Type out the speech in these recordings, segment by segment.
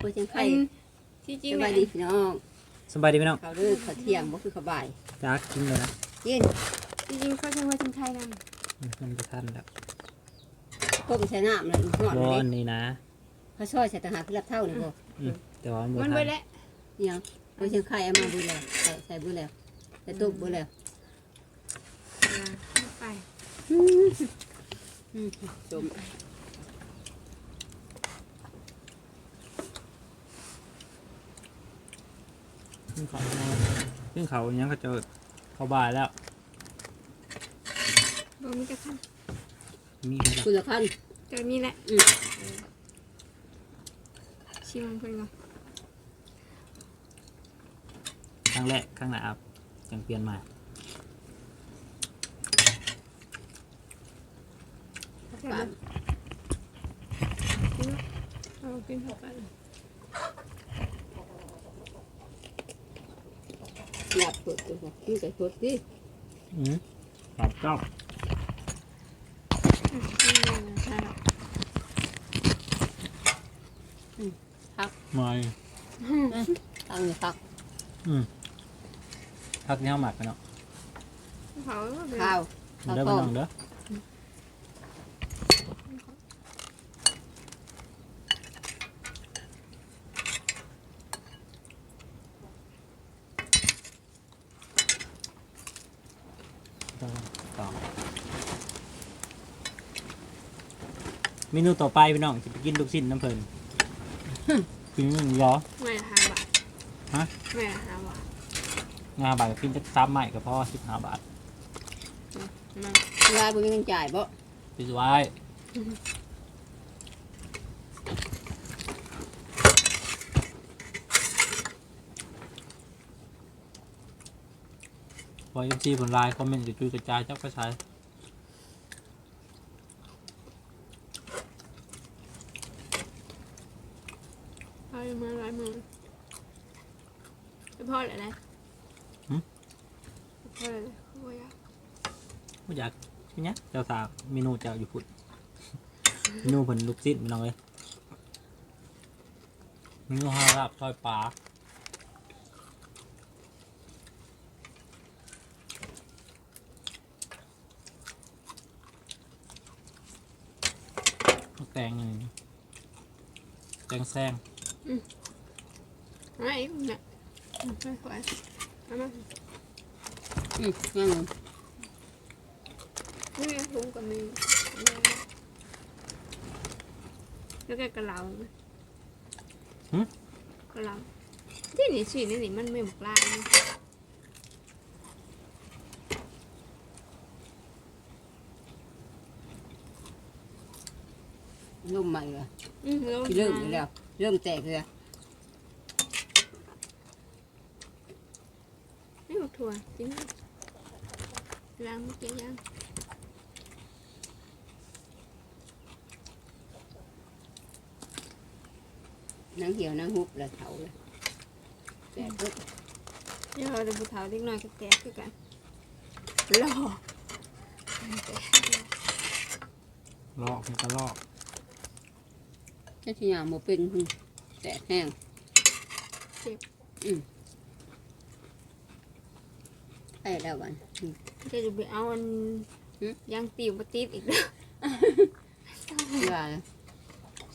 โอ้ยจังไข่ที่จริงสบายดีพี่น้องสบายดีไหมน้องเขาเด้อเขาเที่ยงบ่คือเขาบ่ายจักกินเลยนะกินที่จริงเขาจะว่าจังไทยนั่นมันจะทันแล้วต้มใส่น้ำแล้วนอนร้อนนี่นะเขาซอยใส่ต่างหากคือรับเท่านี่บ่แต่ว่ามันบ่มันทัไปนแล้วอิหยังโอ้ยจังไข่เอามาบุญแล้วใส่ใส่บุญแล้วใส่ต้มบุแล้วไปจม ขึ้นเขาขึ้นเขาอย่างก็เจอเขาบ่ายแล้วบ่มีจะขั้นมีไหมล่ะคุณละคันแต่มีแหละอืมชิมมันเพิ่นก่อนครั้งแรกครั้งหน้าจังเปลี่ยนใหม่แซ่บปาบ่นกินเนาะเอากินเข้าไหลับเปิดตัวกินไก่สดดิอืมครับเจ้าอืมนี่นะใช่แล้วไม่ตั้งนี่พักพักเนี้ยหมักกันเนาะ เขาก็เป็นข้าวมาข้าวเด้อต้พี่มน้องเด้อ ต่อเมนูต่อไปพี่น้องจะไปกินลูกชิ้นน้ำเพลินกินหนึ่งเหรอ ไม่ละห้าบาทฮะ ไม่ละห้าบาทงาบาทก็กินจะซ้ำใหม่ก็พอสิบห้าบาทมาเวลาบ่มีเงินจ่ายบ่ปิดไว้ พอเอฟซีผลไลน์คอมเมนต์กระจุยกระจายเจ้าก็ใช้เอาอยู่มาหลายมือไปพ่อเลยนะไปพ่อเลยนะโอ้ยอะไม่อยากทีเนี้ยเจ้าสาวเมนูเจ้าอยู่พุ่นเมนูผลลูกชิ้นพี่น้องเลยเมนูฮาราบซอยปลา แตงหนึ่งแตงแซงไม่อีกเนี่ยไม่ไหวเอามาอืมงั้นนี่ไงถุงก็มีแล้วแกกระเหลาไหมกระเหลาที่นี่สินี่นี่มันไม่หมกลายนะ นุ่มใหม่เลยอืมแล้วที่เริ่มอยู่แล้วเริ่มแตกเลยไม่หมกถั่วจริงล้างเมื่อกี้ยังนางเหี่ยวนางฮุบเลยเถาเลยแตกปึ๊บเดี๋ยวเราจะผู้เฒ่าเล็กน้อยก็แตกคือกันหล่อลอกมันก็ลอก แค่ที่ยามโมเป็นแตกแห้งอืมไปแล้ววันอืมจะจะไปเอาอันหึยางตีบมาติดอีกแล้วเวลา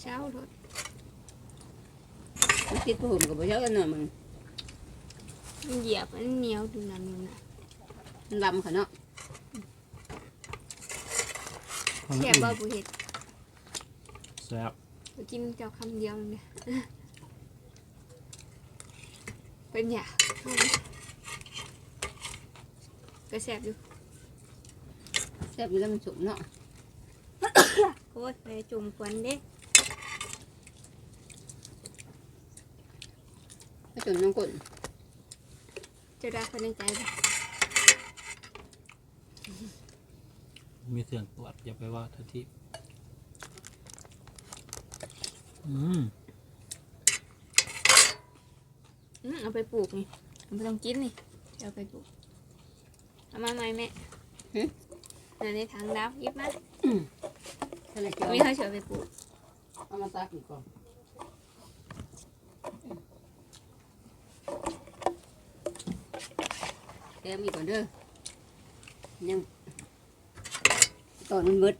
เช้าเถอะมันคิดผมกับบ่เยอะกันหน่อยมึงมันเหยียบมันเหนียวดูนั่นนี่นะมันลำเขาเนาะคนแค่อื่นบ่ผู้เห็ดแซ่บไป กินเจ้าคำเดียวเลยเป็นหยาก็แสบอยู่แซ่บอยู่แล้วมันสุกเนาะโคตรเลยจุ่มควันเด้ก็จนน้องกดเจะได้คนในใจบ่มีเสียงตรวจอย่าไปว่าทันที อืมอืมเอาไปปลูกนี่มันต้องกินนี่เอาไปปลูก เอามาใหม่แม่หึ อันนถังดาวยิบมาทะเลเกีวมีเขาเฉยไปปลูกเอามาตากอีกก่อนเติมอีกก่อนเด้อยังตอนมันเบิด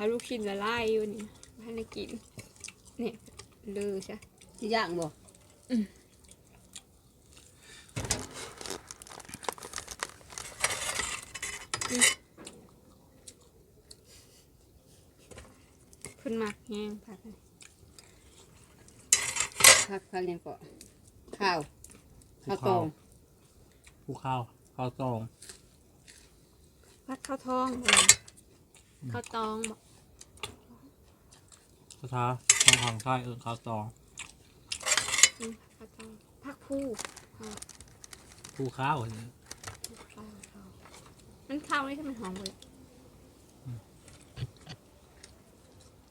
เอาลูกชิ้นละลายอยู่นี่ให้ได้กินนี่ลือใช่สิย่างบ่เพิ่นมักแห้งผักนี่พักพักยังก็ข้าวข้าวตองผู้ข้าวข้าวตองผักข้าวทองบ่ข้าวตองบ่ ภาษาทางฝั่งใต้เออข้าวตองอืมผักข้าวตองผักผู้ผู้ข้าวข้าวข้าวมันข้าวนี่ทำไมหอมเลย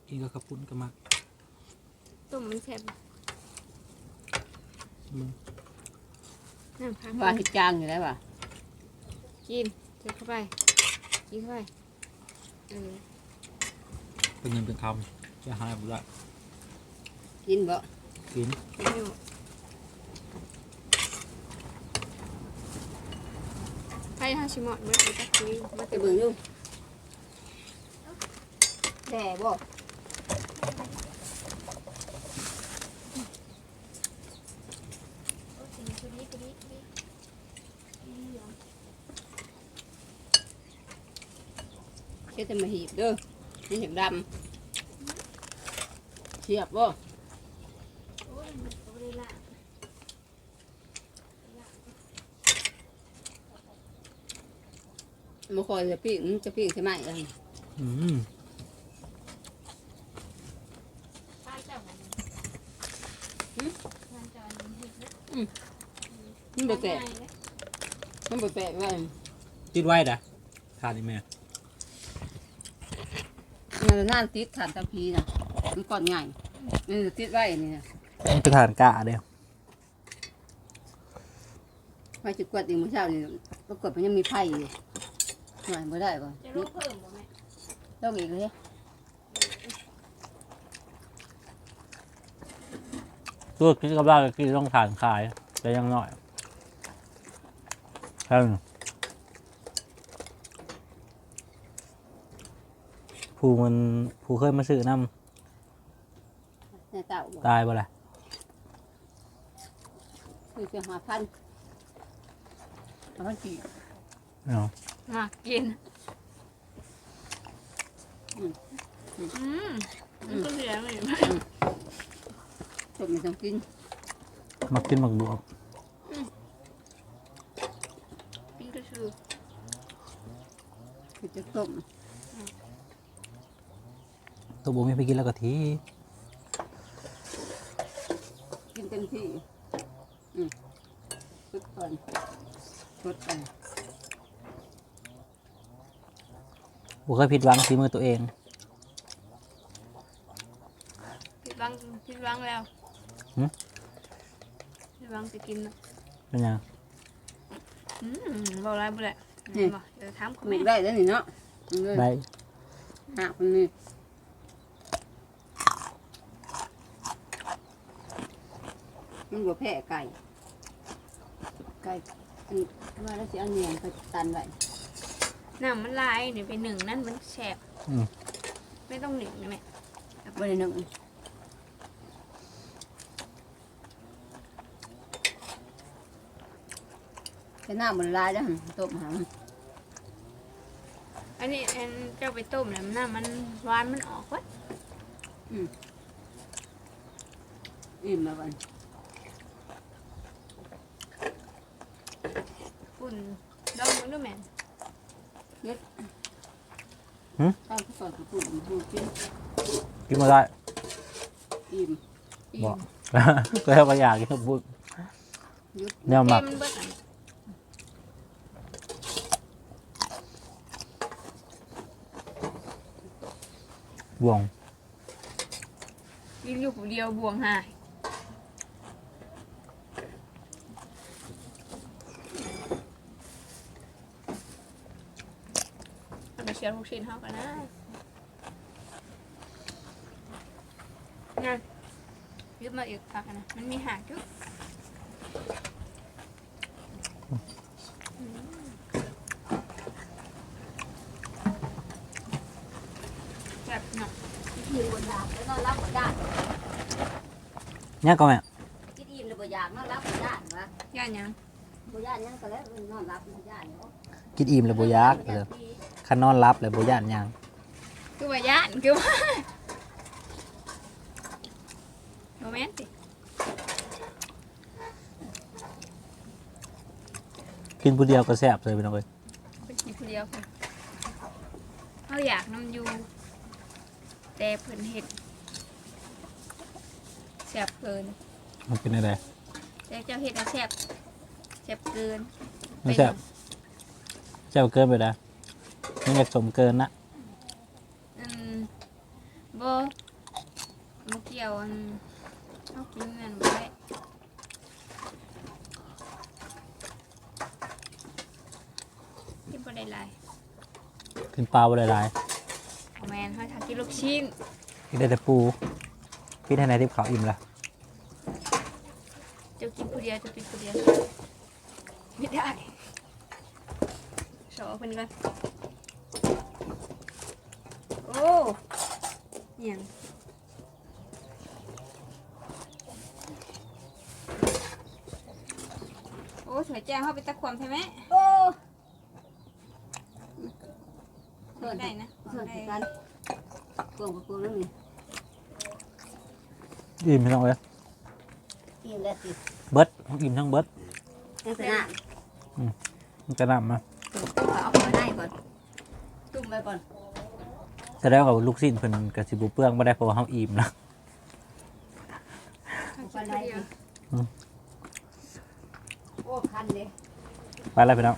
กินกับกระปุ้นก็มักต้มมันแซ่บมึงน้ำผักว่าเฮ็ดจางอยู่แล้วว่ะกินเจอเข้าไปกินเข้าไปเออ เป็นเงินเป็นคำ จะหายหมดละกินบ่กินกินไม่หมดไปทางชิมอดเมื่อกี้ตะคุยมาไปเต็มเบิ่งดูแด่บ่เฮ็ดแต่มาหีบเด้อนี่เห็นดำเสียบบ่มาคอยจะปิ้งจะปิ้งใช่ไหมเอออืมมันบ่แตกมันบ่แตกเลยติดไว้ด่ะทานอีแม่มันน่าติดฐานตะพีน่ะ มันก่อนใหญ่นี่ติดไว้นี่นะนี่เป็นทานกะเดียวไฟจะกวดอีกเมื่อเช้านี่ปรากฏมันยังมีไฟอยู่หน่อยบ่ได้ป่ะจะลูกเพิ่มบ่แม่ต้องอีกเลยตัวกินกับเราก็กินต้องทานขายแต่ยังน้อยใช่ไหมผู้มันผู้เคยมาซื้อน้ใน เต่าบ่ำตายบ่ล่ะคือจะหาพันหาพันกี่เนาะมากิน อืมอืมมันก็เหลือไม่จบไม่ต้องกินมากินหมักบวบกินก็คือคือจะต้มตัวบุ้ไม่ไปกินแล้วก็ทีกิน เต็มที่อืมสุดก่อนสุดก่อนบุเคยผิดหวังฝีมือตัวเอง ผิดหวังผิดหวังแล้วหึ ผิดหวังจะกินนะเป็นยังอืมบอกอะไรบ่แหละบอกเดี๋ยวถามคุณลูแม่กได้แล้วนี่เนาะมันเลยได้หักมันนี่ มันบ่แพ้ไก่ ไก่อันว่าแล้วสิเอาเนียงไปตันไว้น้ำมันลายเนี่ยไปหนึ่งนั่นมันแฉบอืม ไม่ต้องหนึ่งนะแม่บ่ได้นึงแต่น้ำมันลายแล้วหั่นต้มหามันอันนี้อันเจ้าไปต้มแล้วน้ำมันหวานมันออกวะอิ่มแล้ววันอุ่น ลองมึงดูแม่ข้าวสอดกระปุกดูกินกินมาได้ อิ่มบอก ก็ให้มาอยากกินบุญยุดเนี่ยหมักเค็มเบิดอันบวงกินอยู่ผู้เดียวบวงหายแล้วก็ เสียร์ลูกชิ้นเฮากันนะนั่นยึดมาอีกพักนะ มันมีหางจุ๊บแบบเนาะกินบนยากแล้วนอนรับบนดานเนี่ยก็แม่กินอิ่มแล้วบนยากนอนรับบนด้านวะย่านยังบนด้านยังก็แล้วนอนรับบนด้านเนาะกินอิ่มเลยบ่อยากเลย คันนอนรับเลยบ่ย่านหยังคือว่าย่านคือว่าโมเมนต์สิกินผู้เดียวก็แซ่บเลยพี่น้องเอ้ยเป็นกินคนเดียวค่ะเขาอยากน้ำอยูแต่เพิ่นเห็ดแซ่บเกินมันเป็นอะไรแต่เจ้าเห็ดอะแซ่บแซ่บเกินไม่แซ่บแซ่บเกินไปนะมั นอยากสมเกินนะอืมบ่บ่เกี่ยวอันเขากินนั่นบ่ได้กินบ่ได้หลายกินปลาบ่ได้หลายบ่แม่นเขาถ้ากินลูกชิ้นกินได้แต่ปูพี่ให้นายทิพย์เขาวอิ่มละเจะกินผู้เดียวเจะกินผู้เดียวไม่ได้โชว์เพิ่นก่อนโอ้เหี ยงโอ้สวยแจ้งเข้าไปตะความใช่ไหมโอ้เปิดได้นะเพื่อนกันกวงกับกวงนั่นนี่อิ่มพี่น้องเอ้ยอิ่มแล้วติดเบิดอิ่มทั้งเบิดยังสนานมันจะนำมาตุ้มเขาเอาไปได้ก่อนตุ้มไปก่อน แสดงว่าลูกสิ้นเพิ่นกระสิบุเปลืองบ่ได้เพราะว่าเฮาอิ่มนะกินผู้เดียวโอ้คันเลย ไปแล้วพี่น้อง